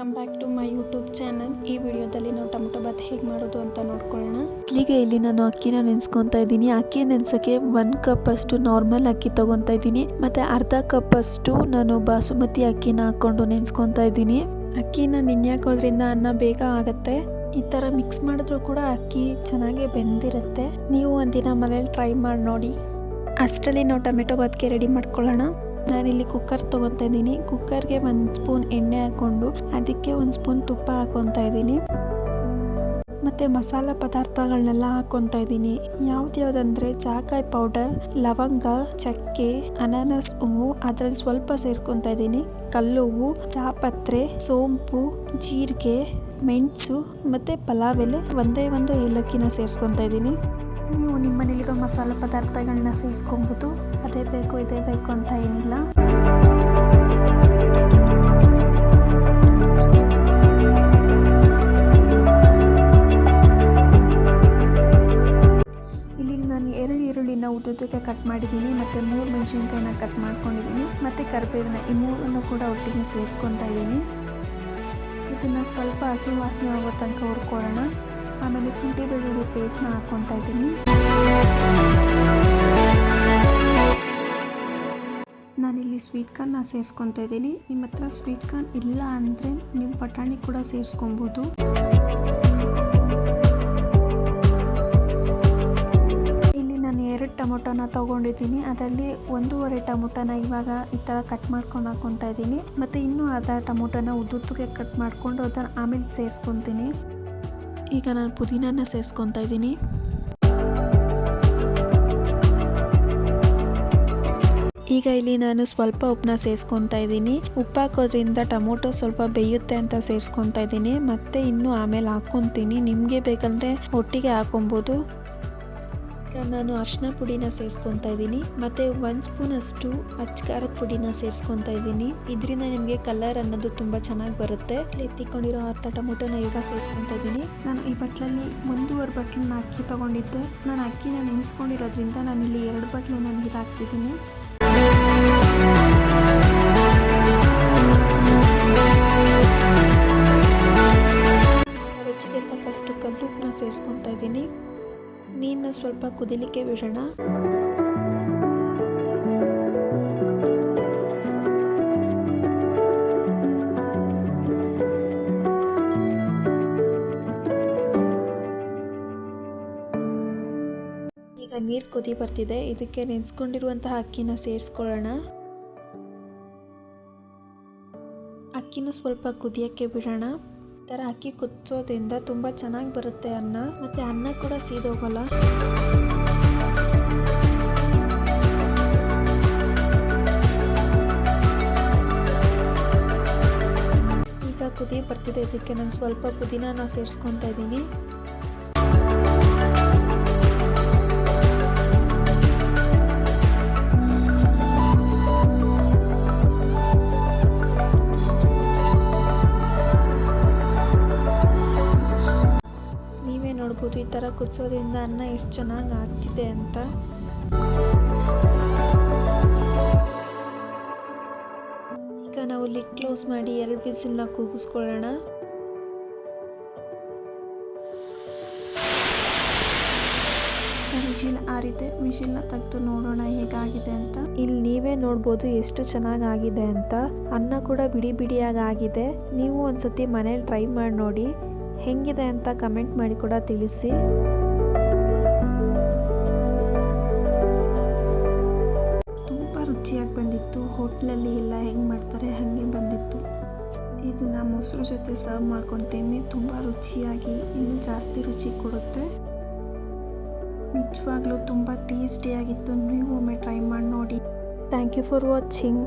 Welcome back to my YouTube channel ಈ ವಿಡಿಯೋದಲ್ಲಿ ನಾವು ಟೊಮೆಟೊ ಬಾತ್ ಹೇಗೆ ಮಾಡೋದು ಅಂತ ನೋಡ್ಕೊಳ್ಳೋಣ. ಮೊದಲಿಗೆ ಇಲ್ಲಿ ನಾನು ಅಕ್ಕಿನ ನೆನೆಸ್ಕೊತಾ ಇದ್ದೀನಿ. ಅಕ್ಕಿ ನೆನೆಸೋಕ್ಕೆ ಒಂದು ಕಪ್ ಅಷ್ಟು ನಾರ್ಮಲ್ ಅಕ್ಕಿ ತಗೊತಾ ಇದ್ದೀನಿ. ಮತ್ತು ಅರ್ಧ ಕಪ್ ಅಷ್ಟು ನಾನು ಬಾಸುಮತಿ ಅಕ್ಕಿನ ಹಾಕ್ಕೊಂಡು ನೆನೆಸ್ಕೊತಾ ಇದ್ದೀನಿ. ಅಕ್ಕಿನ ನೆನೆಯಾಕೋದ್ರಿಂದ ಅನ್ನ ಬೇಗ ಆಗುತ್ತೆ. ಈ ಥರ ಮಿಕ್ಸ್ ಮಾಡಿದ್ರೂ ಕೂಡ ಅಕ್ಕಿ ಚೆನ್ನಾಗೇ ಬೆಂದಿರುತ್ತೆ. ನೀವು ಒಂದಿನ ಮನೇಲಿ ಟ್ರೈ ಮಾಡಿ ನೋಡಿ. ಅಷ್ಟರಲ್ಲಿ ನಾವು ಟೊಮೆಟೊ ಬಾತ್ಗೆ ರೆಡಿ ಮಾಡ್ಕೊಳ್ಳೋಣ. ನಾನಿಲ್ಲಿ ಕುಕ್ಕರ್ ತೊಗೊತಾ ಇದ್ದೀನಿ. ಕುಕ್ಕರ್ಗೆ ಒಂದು ಸ್ಪೂನ್ ಎಣ್ಣೆ ಹಾಕ್ಕೊಂಡು ಅದಕ್ಕೆ ಒಂದು ಸ್ಪೂನ್ ತುಪ್ಪ ಹಾಕೊತಾ ಇದ್ದೀನಿ. ಮತ್ತು ಮಸಾಲ ಪದಾರ್ಥಗಳನ್ನೆಲ್ಲ ಹಾಕ್ಕೊತಾ ಇದ್ದೀನಿ. ಯಾವ್ದ್ಯಾವ್ದಂದರೆ ಜಾಕಾಯಿ ಪೌಡರ್ ಲವಂಗ, ಚಕ್ಕೆ, ಅನಾನಸ್ ಹೂವು, ಅದರಲ್ಲಿ ಸ್ವಲ್ಪ ಸೇರ್ಕೊತಾ ಇದ್ದೀನಿ. ಕಲ್ಲು ಹೂವು ಚಾಪತ್ರೆ ಸೋಂಪು, ಜೀರಿಗೆ, ಮೆಣಸು ಮತ್ತು ಪಲಾವ್ ಎಲೆ ಒಂದೇ ಒಂದು ಏಲಕ್ಕಿನ ಸೇರಿಸ್ಕೊತಾ ಇದ್ದೀನಿ. ನೀವು ನಿಮ್ಮ ಮನೇಲಿರೋ ಮಸಾಲೆ ಪದಾರ್ಥಗಳನ್ನ ಸೇರಿಸ್ಕೊಬೋದು ಅದೇ ಬೇಕು, ಇದೇ ಬೇಕು ಅಂತ ಏನಿಲ್ಲ. ಇಲ್ಲಿ ನಾನು ಎರಡು ಈರುಳ್ಳಿನ ಉದ್ದುದ್ದಕ್ಕೆ ಕಟ್ ಮಾಡಿದ್ದೀನಿ. ಮತ್ತು ಮೂರು ಮೆಣಸಿನ್ಕಾಯಿನ ಕಟ್ ಮಾಡ್ಕೊಂಡಿದ್ದೀನಿ. ಮತ್ತು ಕರಿಬೇವಿನ ಈ ಮೂರನ್ನು ಕೂಡ ಒಟ್ಟಿಗೆ ಸೇರಿಸ್ಕೊತಾ ಇದ್ದೀನಿ. ಇದನ್ನು ಸ್ವಲ್ಪ ಹಸಿ ವಾಸನೆ ಆಗೋ ತನಕ ಹುರ್ಕೊಳ್ಳೋಣ. ಆಮೇಲೆ ಶುಂಠಿ ಬೆಳ್ಳುಳ್ಳಿ ಪೇಸ್ಟ್ನ ಹಾಕ್ಕೊತಾ ಇದ್ದೀನಿ. ನಾನಿಲ್ಲಿ ಸ್ವೀಟ್ ಕಾರ್ನ್ನ ಸೇರಿಸ್ಕೊತಾ ಇದ್ದೀನಿ. ನಿಮ್ಮ ಹತ್ರ ಸ್ವೀಟ್ ಕಾರ್ನ್ ಇಲ್ಲ ಅಂದರೆ ನೀವು ಬಟಾಣಿ ಕೂಡ ಸೇರಿಸ್ಕೊಬೋದು. ಇಲ್ಲಿ ನಾನು ಎರಡು ಟೊಮೊಟೊನ ತೊಗೊಂಡಿದ್ದೀನಿ. ಅದರಲ್ಲಿ ಒಂದೂವರೆ ಟೊಮೊಟೊನ ಇವಾಗ ಈ ಥರ ಕಟ್ ಮಾಡ್ಕೊಂಡು ಹಾಕ್ಕೊತಾ ಇದ್ದೀನಿ. ಮತ್ತು ಇನ್ನೂ ಅರ್ಧ ಟೊಮೊಟೊನ ಉದ್ದುದ್ದಕ್ಕೆ ಕಟ್ ಮಾಡಿಕೊಂಡು ಅದನ್ನು ಆಮೇಲೆ ಸೇರಿಸ್ಕೊತೀನಿ. ಈಗ ನಾನು ಪುದೀನನ ಸೇರಿಸ್ಕೊತಾ ಇದ್ದೀನಿ. ಈಗ ಇಲ್ಲಿ ನಾನು ಸ್ವಲ್ಪ ಉಪ್ಪನ್ನ ಸೇರಿಸ್ಕೊತಾ ಇದ್ದೀನಿ. ಉಪ್ಪು ಹಾಕೋದ್ರಿಂದ ಟೊಮೊಟೊ ಸ್ವಲ್ಪ ಬೇಯುತ್ತೆ ಅಂತ ಸೇರಿಸ್ಕೊತಾ ಇದ್ದೀನಿ. ಮತ್ತೆ ಇನ್ನೂ ಆಮೇಲೆ ಹಾಕ್ಕೊತೀನಿ. ನಿಮಗೆ ಬೇಕಂದರೆ ಒಟ್ಟಿಗೆ ಹಾಕೊಬೋದು. ಈಗ ನಾನು ಅರ್ಶಿನ ಪುಡಿನ ಸೇರಿಸ್ಕೊತಾ ಇದ್ದೀನಿ, ಮತ್ತು ಒಂದು ಸ್ಪೂನ್ ಅಷ್ಟು ಅಚ್ಕಾರದ ಪುಡಿನ ಸೇರಿಸ್ಕೊತಾ ಇದ್ದೀನಿ. ಇದರಿಂದ ನಿಮಗೆ ಕಲರ್ ಅನ್ನೋದು ತುಂಬ ಚೆನ್ನಾಗಿ ಬರುತ್ತೆ. ಎತ್ತಿಕೊಂಡಿರೋ ಅರ್ಧ ಟೊಮೊಟೊನ ಈಗ ಸೇರಿಸ್ಕೊತಾ ಇದ್ದೀನಿ. ನಾನು ಈ ಬಟ್ಲಲ್ಲಿ ಒಂದೂವರೆ ಬಟ್ಲನ್ನ ಅಕ್ಕಿ ತಗೊಂಡಿದ್ದೆ. ನಾನು ಅಕ್ಕಿನ ನೆನೆಸ್ಕೊಂಡಿರೋದ್ರಿಂದ ನಾನು ಇಲ್ಲಿ ಎರಡು ಬಟ್ಲನ್ನ ನೀರು ಹಾಕ್ತಿದ್ದೀನಿ ಕುದಿಲಿಕ್ಕೆ ಬಿಡೋಣ. ಈಗ ನೀರು ಕುದಿ ಬರ್ತಿದೆ. ಇದಕ್ಕೆ ನೆನೆಸ್ಕೊಂಡಿರುವಂತಹ ಅಕ್ಕಿನ ಸೇರಿಸ್ಕೊಳ್ಳೋಣ. ಅಕ್ಕಿನೂ ಸ್ವಲ್ಪ ಕುದಿಯೋಕ್ಕೆ ಬಿಡೋಣ. ಥರ ಅಕ್ಕಿ ಕುದಿಸೋದ್ರಿಂದ ತುಂಬ ಚೆನ್ನಾಗಿ ಬರುತ್ತೆ ಅನ್ನ. ಮತ್ತು ಅನ್ನ ಕೂಡ ಸೀದೋಗಲ್ಲ. ಈಗ ಕುದಿ ಬರ್ತಿದೆ. ಇದಕ್ಕೆ ನಾನು ಸ್ವಲ್ಪ ಪುದೀನಾನ ಸೇರಿಸ್ಕೊತಾ ಇದ್ದೀನಿ. ಈ ಥರ ಕುದಿಸೋದ್ರಿಂದ ಅನ್ನ ಎಷ್ಟು ಚೆನ್ನಾಗಿ ಆಗ್ತಿದೆ ಅಂತ. ಈಗ ನಾವು ಲಿಡ್ ಕ್ಲೋಸ್ ಮಾಡಿ ಎರಡು ವಿಸಿಲ್ನ ಕೂಗಿಸ್ಕೊಳ್ಳೋಣ. ಆರಿದೆ ಮಿಷಿನ್ ತೆಗೆದು ನೋಡೋಣ ಹೇಗಾಗಿದೆ ಅಂತ. ಇಲ್ಲಿ ನೀವೇ ನೋಡ್ಬೋದು ಎಷ್ಟು ಚೆನ್ನಾಗಾಗಿದೆ ಅಂತ. ಅನ್ನ ಕೂಡ ಬಿಡಿ ಬಿಡಿಯಾಗಿ ಆಗಿದೆ ನೀವು ಒಂದ್ಸತಿ ಮನೇಲಿ ಟ್ರೈ ಮಾಡಿ ನೋಡಿ. ಹೆಂಗಿದೆ ಅಂತ ಕಮೆಂಟ್ ಮಾಡಿ ಕೂಡ ತಿಳಿಸಿ. ತುಂಬ ರುಚಿಯಾಗಿ ಬಂದಿತ್ತು. ಹೋಟ್ಲಲ್ಲಿ ಎಲ್ಲ ಹೆಂಗೆ ಮಾಡ್ತಾರೆ ಹಾಗೆ ಬಂದಿತ್ತು. ಇದು ನಾ ಮೊಸರು ಜೊತೆ ಸರ್ವ್ ಮಾಡ್ಕೊತೀನಿ ತುಂಬ ರುಚಿಯಾಗಿ ಇನ್ನೂ ಜಾಸ್ತಿ ರುಚಿ ಕೊಡುತ್ತೆ. ನಿಜವಾಗ್ಲೂ ತುಂಬ ಟೇಸ್ಟಿಯಾಗಿತ್ತು. ನೀವು ಒಮ್ಮೆ ಟ್ರೈ ಮಾಡಿ ನೋಡಿ. Thank you for watching